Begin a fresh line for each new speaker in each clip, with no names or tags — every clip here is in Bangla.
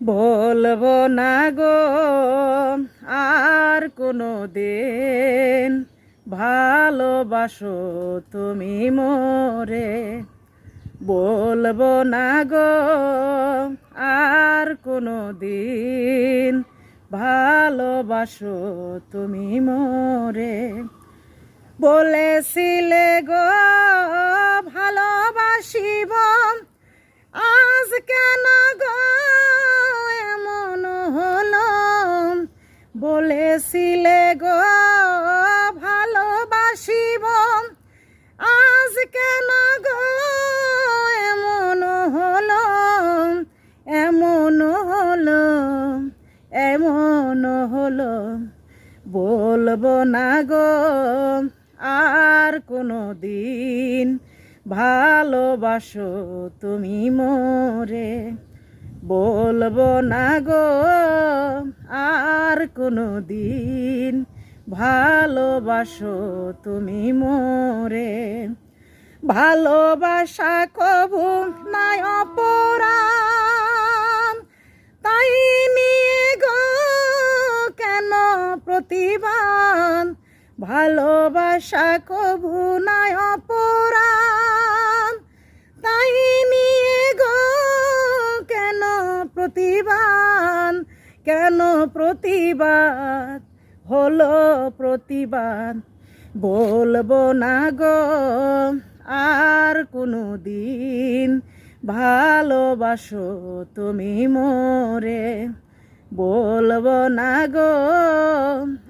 বলব না গো, আর কোনো দিন ভালোবাসো তুমি মোরে। বলব না গো, আর কোনো দিন ভালোবাসো তুমি মোরে। বলেছিলে গো, ভালোবাসিব, আজ কেন গো বলেছিলে গো, ভালোবাসিব। আজ কেন গো, এমন হলো এমন হলো এমন হলো। বলব না গো, আর কোনো দিন ভালোবাসো তুমি মোরে। বলব না গো, আর কোনো দিন ভালোবাসো তুমি মোরে। ভালোবাসা কবু নাই অপরাণ তাই নিয়ে গো কেন প্রতিবাদ? ভালোবাসা কবু নাই অপরাণ তাই প্রতিবাদ? কেন প্রতিবাদ? হলো প্রতিবাদ। বলব না গো, আর কোনো দিন ভালোবাসো তুমি মোরে। বলব না গো,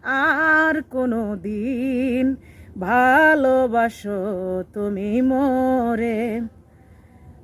আর কোনো দিন ভালোবাসো তুমি মোরে।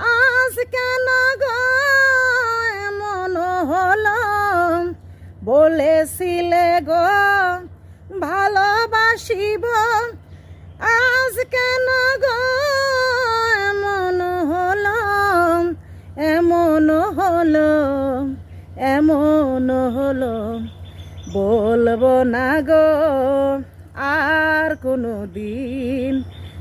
আজ কেন গো, এমন হলো। বলেছিলে গো, ভালোবাসিব। আজ কেন গো, এমন হলো। এমন হলো এমন হলো। বলব না গো, আর কোনো দিন